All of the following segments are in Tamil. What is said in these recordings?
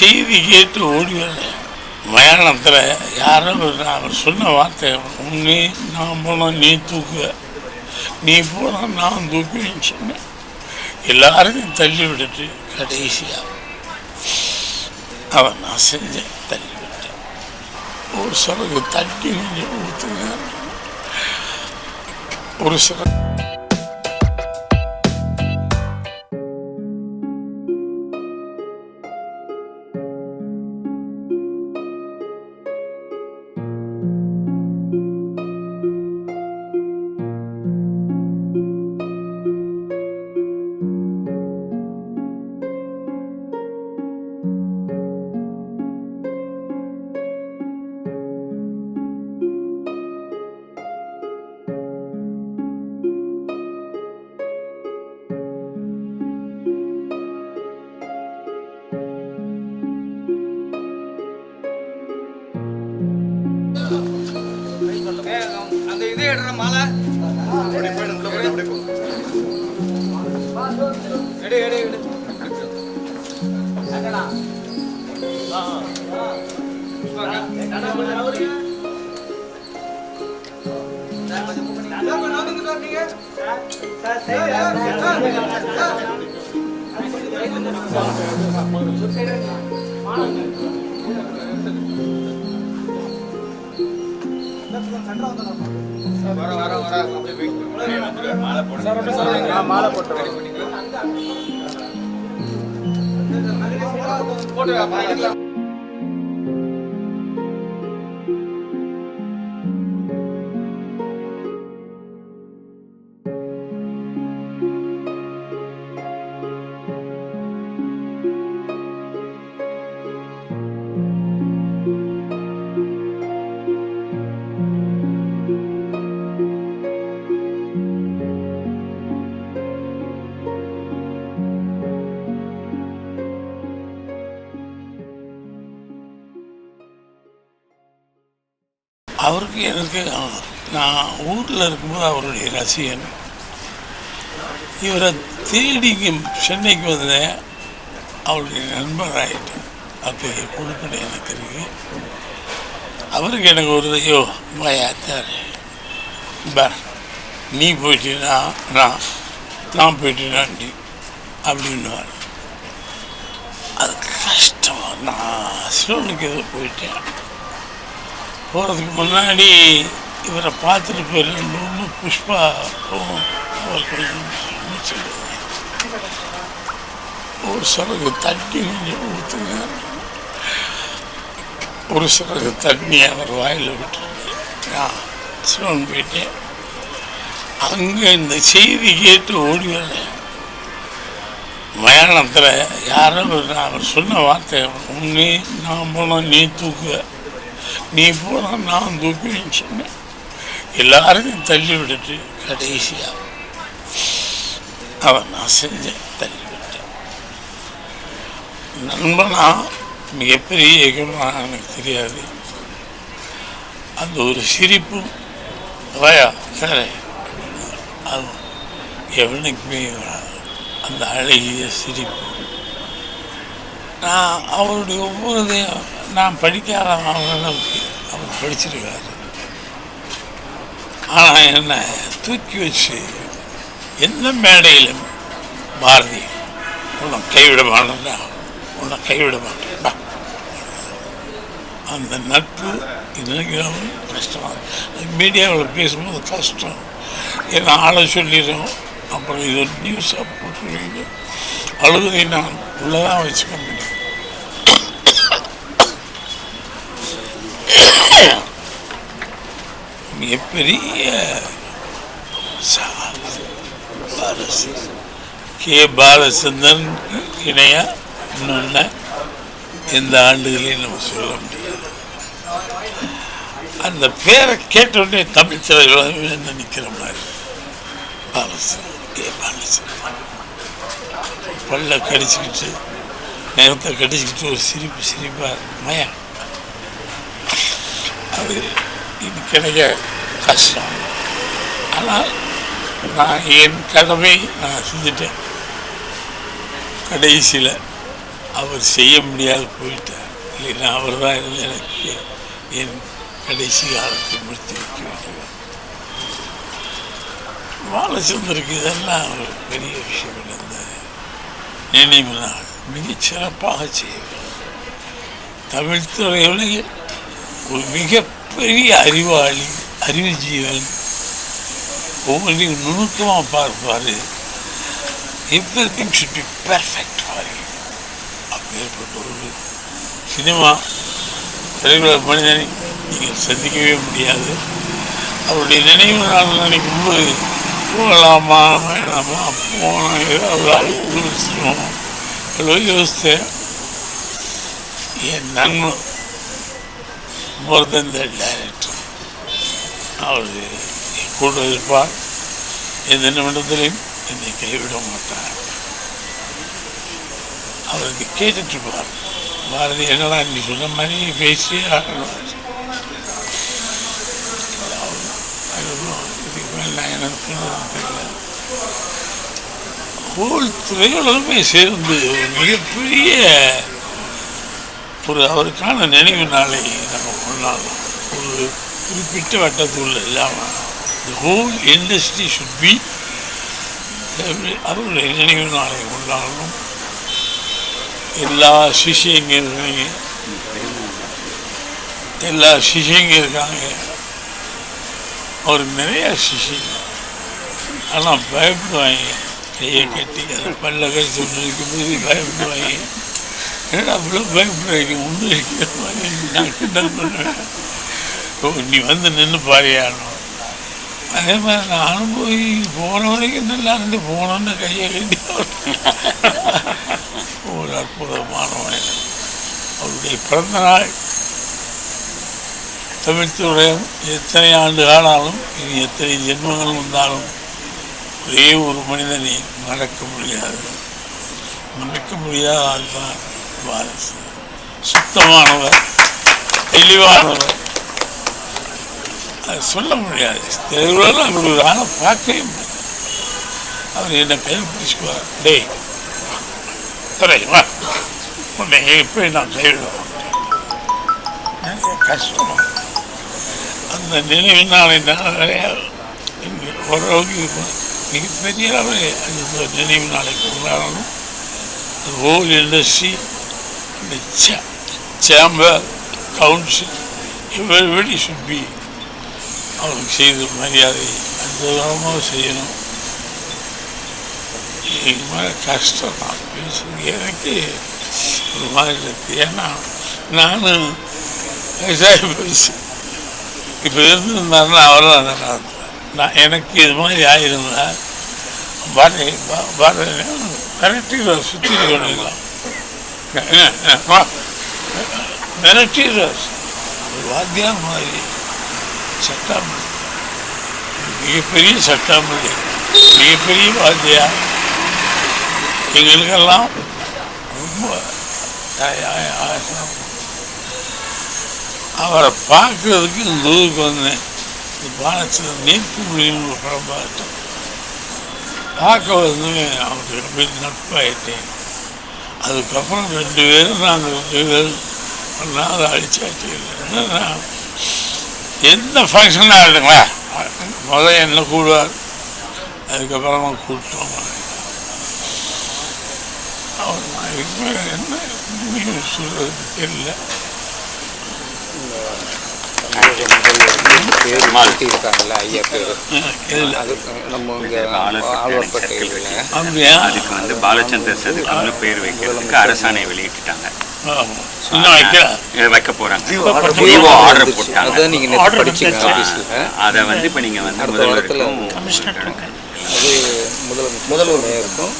செய்தி கேட்டு ஓடி வரேன் மயானத்தில் யாரோ அவர் சொன்ன வார்த்தை உன்னே நான் போனால் நீ தூக்குவ நீ போனால் நான் தூக்குவேன்னு சொன்னேன். எல்லாரையும் தள்ளி விட்டுட்டு கடைசியாக அவன் நான் செஞ்சேன் தள்ளி விட்டேன். ஒரு சிலருக்கு தண்ணி கொஞ்சம் ஊற்றுங்க ஒரு சிறகு அந்த இது எடுற மாலை எடு எடு எடு வர வர வர அப்படியே வெயிட் மாலை போட்டு அவருக்கு எனக்கு நான் ஊரில் இருக்கும்போது அவருடைய ரசிகன். இவரை தேடி சென்னைக்கு வந்தேன். அவருடைய நண்பர் ஆகிட்டேன் அத்தகைய கொடுப்படை எனக்கு இருக்கு. அவருக்கு எனக்கு ஒரு ஐயோ பயாத்தார் பார் நீ போயிட்டீனா நான் நான் போயிட்டேனா அப்படின்னுவார். அது கஷ்டம் நான் சிலோனுக்கு ஏதோ போயிட்டேன். போகிறதுக்கு முன்னாடி இவரை பார்த்துட்டு போயிடலான்னு புஷ்பா அவர் கொஞ்சம் ஒரு சிறகு தண்ணி கொஞ்சம் ஊற்றுங்க ஒரு சிறகு தண்ணி அவர் வாயில் விட்டுருக்கு நான் சிவன் போயிட்டேன். அங்கே இந்த செய்தி கேட்டு ஓடி வரேன். மயானத்தில் யாரோ அவர் சொன்ன வார்த்தை ஒன்று நான் போனால் நீ தூக்குவேன் நீ போனால் நான் தூக்குவேன்னு சொன்னேன். எல்லாரையும் தள்ளி விட்டுட்டு கடைசியாக அவன் நான் செஞ்சேன் தள்ளி விட்டேன். நண்பனா மிகப்பெரிய இயக்கமாக எனக்கு தெரியாது. அந்த ஒரு சிரிப்பும் வயா சரி. அது எவனுக்குமே வராது. அந்த அழகிய சிரிப்பு. நான் அவருடைய ஒவ்வொருதையும் நான் படிக்காத அளவுக்கு அவர் படிச்சிருக்காரு. ஆனால் என்ன தூக்கி வச்சு எந்த மேடையிலும் பாரதி உன்னை கைவிட மாட்டேன்டா. உன்னை கைவிட மாட்டேன்டா அந்த நட்பு இன்னைக்கும் கஷ்டம். மீடியாவில் பேசும்போது கஷ்டம். ஏன்னா ஆளை சொல்லிடுறோம் அப்புறம் இது ஒரு நியூஸாக போட்டுருவீங்க அழுகுதை நான் உள்ளதான் வச்சுக்க முடியும். மிகப்பெரிய சா- கே. பாலச்சந்திரன் இணையா? இன்னொன்று இந்த ஆண்டுகளையும் நம்ம சொல்ல முடியாது. அந்த பேரை கேட்டவுடனே தமிழ் திரையுலகம் நிற்கிற மாதிரி. பாலச்சந்திரன் கே. பாலச்சந்திரன். பல்ல கடிச்சுக்கிட்டு நேரத்தை கடிச்சுக்கிட்டு ஒரு சிரிப்பு சிரிப்பாக மயா. அது இது கிடைக்க கஷ்டம். ஆனால் நான் என் கடமை நான் செஞ்சுட்டேன். கடைசியில் அவர் செய்ய முடியாது போயிட்டார். இல்லைன்னா அவர் தான் எனக்கு என் கடைசி காலத்தை முடித்து வைக்க வேண்டும் பாலச்சந்தருக்கு இதெல்லாம் ஒரு பெரிய விஷயம் இல்லை. இந்த நினைவு நாள். மிகச் சிறப்பாக செய்ய வேண்டும். தமிழ் துறையில் ஒரு பெரிய அறிவாளி அறிவு ஜீவன் ஒவ்வொன்றையும் நுணுக்கமாக பார்ப்பார். Everything should be perfect for you அப்பேற்பட்ட ஒரு சினிமா திரையுலக மனிதனை நீங்கள் சந்திக்கவே முடியாது. அவருடைய நினைவு நாள் நினைக்கும் போது போகலாமா வேணாமா போனால் ஏதாவது யோசிக்கணும் எவ்வளோ யோசித்தேன். என் நன்மை மோர் தென் த டைரக்டர் அவர் கூட இருப்பார் எந்த நிமிடத்திலையும் என்னை கைவிட மாட்டார். அவருக்கு கேட்டுட்டுருப்பார் பாரதி என்னடா நீ சொன்ன மாதிரி பேசி ஆகணும். இதுக்கு மேல் நான் எனக்கு தெரியல ஹோல் திரையுலகமே சேர்ந்து ஒரு மிகப்பெரிய ஒரு அவருக்கான நினைவு நாளை நம்ம கொண்டாடலாம். ஒரு குறிப்பிட்ட வட்டத்துக்குள்ள இல்லாமல் the whole industry should be அவருடைய நினைவு நாளை கொண்டாடணும். எல்லா சிஷியங்க இருக்காங்க. எல்லா சிஷியங்க இருக்காங்க. அவருக்கு நிறைய சிஷியங்க. ஆனால் பயப்படுவாங்க. கையை கட்டி அதை பல்ல கட்டி சொல்லிருக்கும் போது பயப்படுவாங்க. என்னடா அவ்வளோ பயப்படுறீங்க ஒன்று நான் கிண்டல் பண்ணுவேன்? ஓ நீ வந்து நின்று பாரியானோ அதே மாதிரி நானும் போய் போன வரைக்கும் நல்லா இருந்து போனோன்னு கையை கட்டி ஒரு அற்புதமானவன் அவருடைய பிறந்த நாள். தமிழ்த்துறையும் எத்தனை ஆண்டு ஆனாலும் இனி எத்தனை ஜென்மங்கள் வந்தாலும் ஒரே ஒரு மனிதனை மறக்க முடியாது. மறக்க முடியாத ஆள் தான் சுத்தமானவர். தெளிவானவர். அது சொல்ல முடியாது. தெளிவாக அப்படி ஒரு ஆளை பார்க்கவே முடியாது. அவர் என்ன கையை பிடிச்சிக்குவார். டேய் துறை வா. உன்னை எப்படி நான் கைவிடுவோம் எனக்கு அந்த நினைவு நாளை நிறைய இங்கே ஓரளவுக்கு மிகப்பெரிய அளவில் அந்த நினைவு நாளைக்கு உண்டாகணும் ஹோல் இண்டஸ்ட்ரி. அந்த chamber council, everybody should be அவருக்கு செய்த மரியாதை அந்த விதமாக செய்யணும் இது மாதிரி கஷ்டம் நான் பேசுறது எனக்கு ஒரு மாதிரி இருக்குது ஏன்னா நானும் விவசாயம் பேசு இப்போ இருந்திருந்தாருன்னா அவரும் அதை நடத்துவார் நான் எனக்கு இது மாதிரி ஆயிருந்தா வர வர வரட்டி சுற்றி பண்ணிடலாம் மிரட்டி ஒரு வாத்தியார் மாதிரி சட்டாமணி மிகப்பெரிய சட்டாமணி மிகப்பெரிய வாத்தியார் எங்களுக்கெல்லாம் ரொம்ப. அவரை பார்க்கறதுக்கு இந்த ஊருக்கு வந்தேன் இந்த பாலத்தில் நேற்று மொழின்னு ஒரு படம் பார்த்தேன் பார்க்க வந்து அவருக்கு ரொம்ப நட்பாயிட்டேன் அதுக்கப்புறம் ரெண்டு பேரும் நாங்கள் ரெண்டு பேரும் ஒன்றா அதை அழிச்சாச்சு எந்த ஃபங்க்ஷனாக இருக்குங்களா முதல்ல என்ன கூடுவார்? அதுக்கப்புறமா கூப்பிட்டோம் அவர் நான் என்ன முடிவு தெரியல. இருக்காங்கல்ல ஐயா பேர் அது நம்ம இங்கே ஆழ்வார்பேட்டையில் அப்படியா அதுக்கு வந்து பாலச்சந்தர் சதுக்கம்னு பேர் வைக்கிறதுக்கு அரசாணை வெளியிட்டுட்டாங்க. வைக்க போறாங்க. நீங்க அதை வந்து இப்போ நீங்கள் வந்து அடுத்த வாரத்துல முதல்வருக்கும் அது முதல் முதல்வர் மேயருக்கும்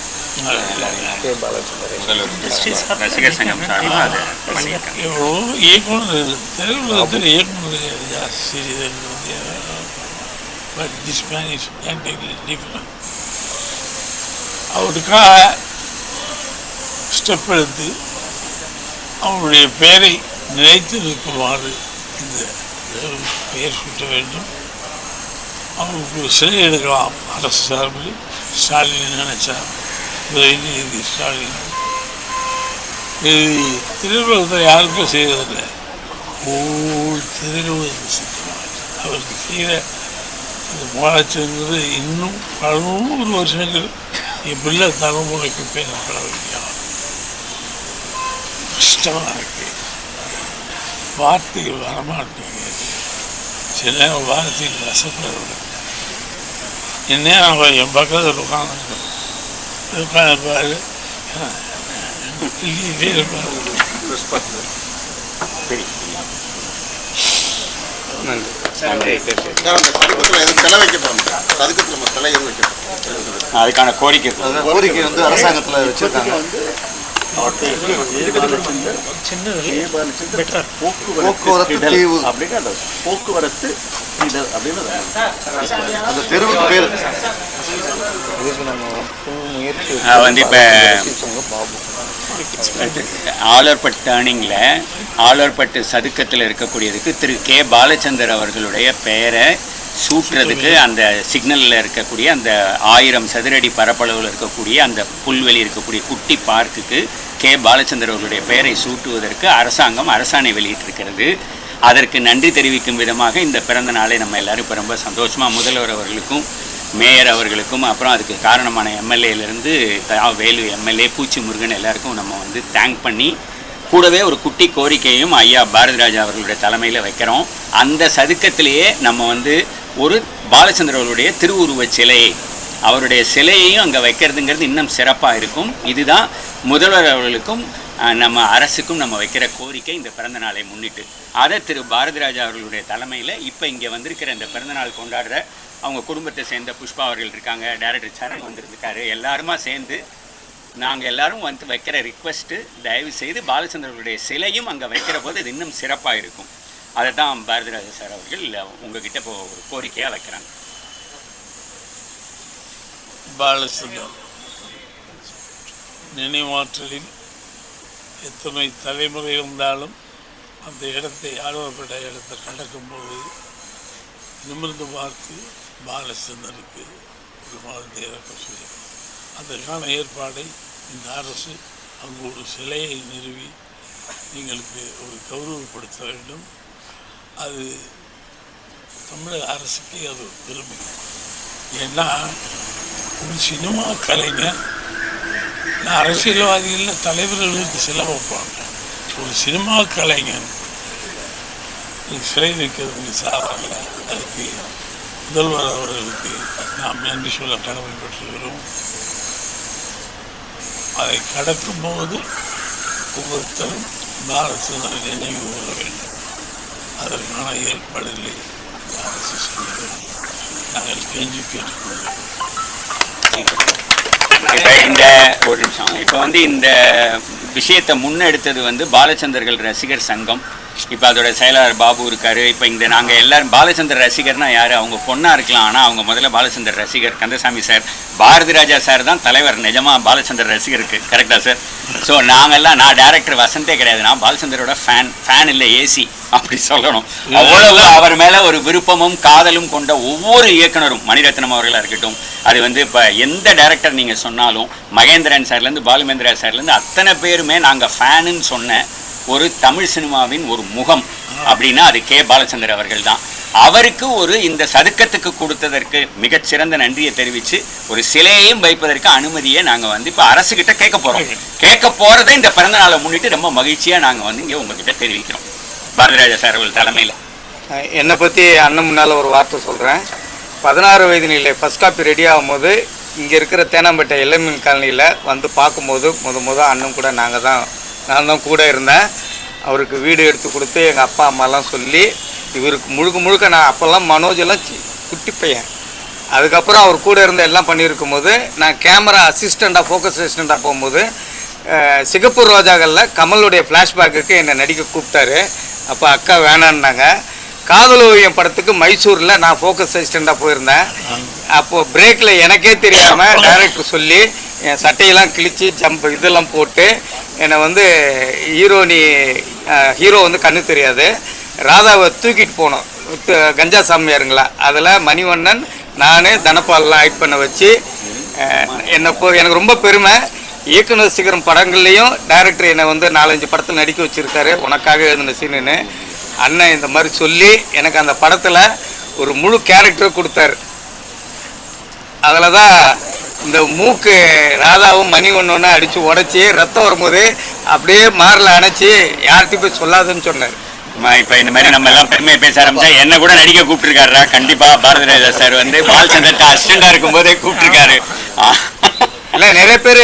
ரசிகர் சங்கம் சார்பாக பண்ணியிருக்காங்க இயக்குனர் தெருவுலகத்தில் இயக்குனர் ஜாஸ்தி but this man is different அவருக்காக ஸ்டெப் எடுத்து அவருடைய பெயரை நினைத்து நிற்குமாறு இந்த பெயர் சுட்ட வேண்டும். அவருக்கு சிலை எடுக்கலாம். அரசு சார்பில் ஸ்டாலின் நினைச்சா உதயநிதி ஸ்டாலின் இது திருவிழத்தில் யாருக்கும் செய்வதில்லை ஓ திருவிழத்தில் அவருக்கு செய்கிற அந்த முகாச்சங்கிறது இன்னும் பல நூறு வருஷங்கள் என் தலைமுறைக்கு பேசப்பட வேண்டிய கஷ்டமாக இருக்கு வார்த்தைகள் வரமாட்டேங்குது சில நேரம் வார்த்தைகள் ரசப்படுறது என்ன அவன் என் பக்கத்தில் உட்காந்து அதுக்கான கோரிக்கை. கோரிக்கை வந்து அரசாங்கத்தில் வச்சுருக்காங்க. போக்குவரத்து தீவு அப்படின்னு அந்த போக்குவரத்து இடர் அப்படின்னு அந்த தெருவுக்கு பேர் வந்து ஆலர்பட் டேர்னிங்கில் ஆலர்பட்டு சதுக்கத்தில் இருக்கக்கூடியதுக்கு திரு கே. பாலச்சந்தர் அவர்களுடைய பெயரை சூட்டுறதுக்கு அந்த சிக்னலில் இருக்கக்கூடிய அந்த ஆயிரம் சதுரடி பரப்பளவில் இருக்கக்கூடிய அந்த புல்வெளி இருக்கக்கூடிய குட்டி பார்க்குக்கு கே. பாலச்சந்தர் அவர்களுடைய பெயரை சூட்டுவதற்கு அரசாங்கம் அரசாணை வெளியிட்டிருக்கிறது. அதற்கு நன்றி தெரிவிக்கும் விதமாக இந்த பிறந்த நாளை நம்ம எல்லாரும் இப்போ ரொம்ப சந்தோஷமாக முதல்வர் அவர்களுக்கும் மேயர் அவர்களுக்கும் அப்புறம் அதுக்கு காரணமான எம்எல்ஏலேருந்து வேலு எம்எல்ஏ பூச்சி முருகன் எல்லாருக்கும் நம்ம வந்து தேங்க் பண்ணி கூடவே ஒரு குட்டி கோரிக்கையும் ஐயா பாரதிராஜா அவர்களுடைய தலைமையில் வைக்கிறோம். அந்த சதுக்கத்திலேயே நம்ம வந்து ஒரு பாலச்சந்திரவருடைய திருவுருவச் சிலை. அவருடைய சிலையையும் அங்கே வைக்கிறதுங்கிறது இன்னும் சிறப்பாக இருக்கும். இதுதான் முதல்வர் அவர்களுக்கும் நம்ம அரசுக்கும் நம்ம வைக்கிற கோரிக்கை இந்த பிறந்த நாளை முன்னிட்டு. அதை திரு பாரதிராஜா அவர்களுடைய தலைமையில் இப்போ இங்கே வந்திருக்கிற இந்த பிறந்தநாள் கொண்டாடுற அவங்க குடும்பத்தை சேர்ந்த புஷ்பா அவர்கள் இருக்காங்க டைரக்டர் சரண் வந்திருக்காரு எல்லாருமா சேர்ந்து நாங்கள் எல்லாரும் வந்து வைக்கிற ரிக்வெஸ்ட்டு தயவு செய்து பாலச்சந்திரர்களுடைய சிலையும் அங்கே வைக்கிற போது இது இன்னும் சிறப்பாக இருக்கும். அதை தான் பாரதிராஜா சார் அவர்கள் உங்ககிட்ட இப்போ ஒரு கோரிக்கையாக வைக்கிறாங்க பாலச்சந்தர் நினைவாற்றலில் எத்தனை தலைமுறை இருந்தாலும் அந்த இடத்தை ஆர்வப்பட்ட இடத்தை கடக்கும்போது நிமிர்ந்து பார்த்து பாலச்சந்தருக்கு ஒரு மாதிரி இறக்க சொல்லி அதற்கான ஏற்பாடை இந்த அரசு அங்கு ஒரு சிலையை நிறுவி எங்களுக்கு ஒரு கௌரவப்படுத்த வேண்டும். அது தமிழக அரசுக்கு அது ஒரு பெருமை. ஏன்னா ஒரு சினிமா கலைஞர் நான் அரசியல்வாதிகளில் தலைவர்களுக்கு சில வைப்பாங்க. ஒரு சினிமா கலைஞன் சிலை வைக்கிறது சாராங்க அதுக்கு முதல்வர் அவர்களுக்கு நாம் நன்றி சொல்ல கடமைப்பட்டிருக்கிறோம். அதை கடக்கும் போது ஒவ்வொருத்தரும் பாரத நினைவு கூற வேண்டும். அதற்கான ஏற்பாடுகளை அரசு செய்ய வேண்டும் நாங்கள் கெஞ்சி கேட்டுக்கொள்கிறோம். இப்போ இந்த ஒரு நிமிஷம். இப்போ வந்து இந்த விஷயத்தை முன்னெடுத்தது வந்து பாலச்சந்தர்கள் ரசிகர் சங்கம். இப்போ அதோட செயலாளர் பாபு இருக்காரு. இப்போ இந்த நாங்கள் எல்லாரும் பாலச்சந்தர் ரசிகர்னா யார்? அவங்க பொண்ணாக இருக்கலாம். ஆனால் அவங்க முதல்ல பாலச்சந்தர் ரசிகர் கந்தசாமி சார். பாரதி ராஜா சார் தான் தலைவர். நிஜமா பாலச்சந்தர் ரசிகருக்கு. கரெக்டா சார் ஸோ நாங்கள்லாம் நான் டேரக்டர் வசந்தே கிடையாது. நான் பாலச்சந்தரோட ஃபேன் ஃபேன் இல்லை ஏசி அப்படி சொல்லணும். அவ்வளவு அவர் மேலே ஒரு விருப்பமும் காதலும் கொண்ட ஒவ்வொரு இயக்குனரும் மணிரத்னம் அவர்களாக இருக்கட்டும். அது வந்து இப்போ எந்த டேரக்டர் நீங்கள் சொன்னாலும் மகேந்திரன் சார்லேருந்து பாலுமேந்திரா சார்லேருந்து அத்தனை பேருமே நாங்கள் ஃபேனுன்னு சொன்ன ஒரு தமிழ் சினிமாவின் ஒரு முகம் அப்படின்னா அது கே. பாலச்சந்தர் அவர்கள் தான் அவருக்கு ஒரு இந்த சதுக்கத்துக்கு கொடுத்ததற்கு மிகச்சிறந்த நன்றியை தெரிவித்து ஒரு சிலையையும் வைப்பதற்கு அனுமதியை நாங்கள் வந்து இப்போ அரசுக்கிட்ட கேட்க போகிறோம் கேட்க போகிறதை இந்த பிறந்த நாளை முன்னிட்டு ரொம்ப மகிழ்ச்சியாக நாங்கள் வந்து இங்கே உங்ககிட்ட தெரிவிக்கிறோம். பாரதிராஜா சார் அவர்கள் தலைமையில். என்னை பற்றி அண்ணன் முன்னால் ஒரு வார்த்தை சொல்கிறேன் பதினாறு வயது நிலை ஃபஸ்ட் காப்பி ரெடி ஆகும்போது இங்கே இருக்கிற தேனாம்பேட்டை இளமின் காலனியில் வந்து பார்க்கும்போது முத முத அண்ணன் கூட நாங்கள் தான் நான் தான் கூட இருந்தேன். அவருக்கு வீடு எடுத்து கொடுத்து எங்கள் அப்பா அம்மாலாம் சொல்லி இவருக்கு முழுக்க முழுக்க நான் அப்போல்லாம் மனோஜ் எல்லாம் சி- குட்டி பையன். அதுக்கப்புறம் அவர் கூட இருந்து எல்லாம் பண்ணியிருக்கும் போது நான் கேமரா அசிஸ்டண்ட்டாக ஃபோக்கஸ் அசிஸ்டண்ட்டாக போகும்போது அஹ், சிகப்பு ரோஜாக்களில் கமலுடைய ஃப்ளாஷ்பேக்குக்கு என்னை நடிக்க கூப்பிட்டாரு. அப்போ அக்கா வேணான்னாங்க. காதல் ஓவியம் படத்துக்கு மைசூரில் நான் ஃபோக்கஸ் அசிஸ்டண்ட்டாக போயிருந்தேன். அப்போது பிரேக்கில் எனக்கே தெரியாமல் டைரக்டர் சொல்லி என் சட்டையெல்லாம் கிழிச்சு ஜம்ப் இதெல்லாம் போட்டு என்னை வந்து ஹீரோனி ஹீரோ வந்து கண்ணு தெரியாது. ராதாவை தூக்கிட்டு போனோம். கஞ்சா சாமியாருங்களா அதில் மணிவண்ணன் நான் தனபாலெலாம் ஆக்ட் பண்ண வச்சு என்னை போ எனக்கு ரொம்ப பெருமை. இயக்குனர் சிகரம் படங்கள்லேயும் டைரக்டர் என்னை வந்து நாலஞ்சு படத்தில் நடிக்க வச்சுருக்காரு. உனக்காக எழுதின சீனுன்னு அண்ணன் இந்த மாதிரி சொல்லி எனக்கு அந்த படத்தில் ஒரு முழு கேரக்டர் கொடுத்தாரு. அதில் தான் இந்த மூக்கு ராதாவும் மணி ஒன்று ஒன்று அடித்து உடச்சி ரத்தம் வரும்போது அப்படியே மாரில் அணைச்சி யார்கிட்டையும் போய் சொல்லாதுன்னு சொன்னார். இப்ப இந்த மாதிரி நம்ம எல்லாம் பெருமையை பேச ஆரம்பிச்சா என்ன கூட நடிக்க கூப்பிட்டுருக்காருடா. கண்டிப்பா பாரதி ராஜா சார் வந்து பாலச்சந்திரத்தை அசிஸ்டண்டா இருக்கும் போதே கூப்பிட்டுருக்காரு. இல்லை நிறைய பேர்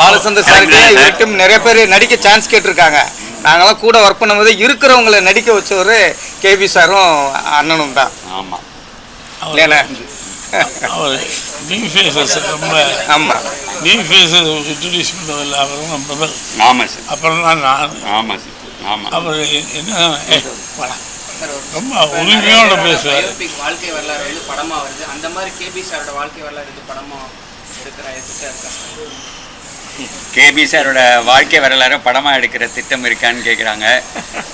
பாலச்சந்தர் சாருக்கு. இவருக்கும் நிறைய பேர் நடிக்க சான்ஸ் கேட்டிருக்காங்க. நாங்களாம் கூட ஒர்க் பண்ணும்போது இருக்கிறவங்கள நடிக்க வச்சவர் கேபி சாரும் அண்ணனும் தான். ஆமா. இல்லைண்ணே அவர் நியூ ஃபேஸஸ் ரொம்ப ஆமாம் நியூ ஃபேஸஸ் இன்ட்ரடியூஸ் பண்ணதில்லை அப்புறம் நம்ம முதல் ஆமா சார் அப்புறம் தான் நான். ஆமா சார் ஆமா. அவர் என்ன. ரொம்ப உரிமையோட பேசுவார். வாழ்க்கை வரலாறு வந்து படமா வருது. அந்த மாதிரி கேபி சாரோட வாழ்க்கை வரலாறு இது படமா எடுக்கிற எதிர்த்தா இருக்கா கேபி சாரோட வாழ்க்கை வரலாறு படமா எடுக்கிற திட்டம் இருக்கான்னு கேக்குறாங்க.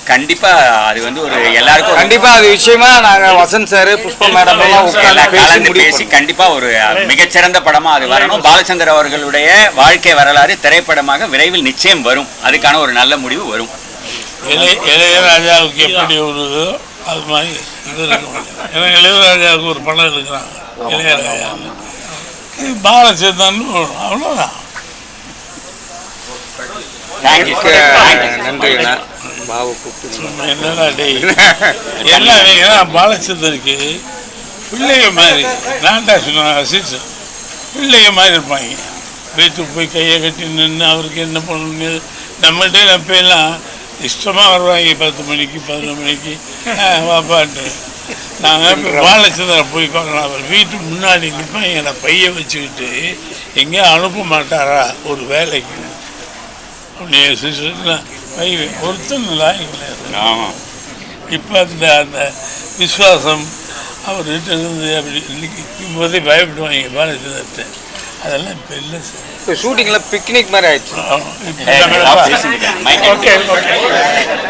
கண்டிப்பா அது வந்து ஒரு எல்லாருக்கும் கண்டிப்பாக அது விஷயமா நாங்கள் வசந்த் சார் புஷ்பா மேடம் எல்லாம் உட்கார்ந்து எல்லாம் பேசி கலந்து பேசி கண்டிப்பா ஒரு மிகச்சிறந்த படமா அது வரணும். பாலச்சந்தர் அவர்களுடைய வாழ்க்கை வரலாறு திரைப்படமாக விரைவில் நிச்சயம் வரும். அதுக்கான ஒரு நல்ல முடிவு வரும். இளைய இளையராஜாவுக்கு எப்படி ஒரு அது மாதிரி இது ஏன்னா இளையராஜாவுக்கு ஒரு படம் எடுக்கிறாங்க. இளையராஜா. பாலச்சந்திரன். அவ்வளோதான் பாபு என்னடா டேய்? என்ன ஏன்னா பாலச்சந்தருக்கு பிள்ளைய மாதிரி. நான் தான் சொன்னேன் பிள்ளைய மாதிரி இருப்பாங்க. வீட்டுக்கு போய் கையை கட்டி நின்று அவருக்கு என்ன பண்ணணும் நம்மகிட்ட நம்ம எல்லாம் இஷ்டமாக வருவாங்க. பத்து மணிக்கு பதினொரு மணிக்கு. "ஆ, வாப்பான்ட்டு. நாங்கள் இப்போ பாலச்சந்திர போய் பார்க்கலாம் அவர் வீட்டுக்கு முன்னாடி நிற்பாங்க என்னை பைய வச்சுக்கிட்டு எங்கேயும் அனுப்ப மாட்டாரா ஒரு வேலைக்கு? அப்படியே சிஸ்டர் பை ஒருத்தன் லாயக்கு கிடையாது ஆமா. இப்போ அந்த அந்த விசுவாசம் அவர்கிட்ட இருந்து அப்படி போதே பயப்படுவாங்க பாலச்சந்திரத்தை அதெல்லாம் இப்போ இல்லை சார். இப்போ ஷூட்டிங்கில் பிக்னிக் மாதிரி ஆயிடுச்சு. Okay okay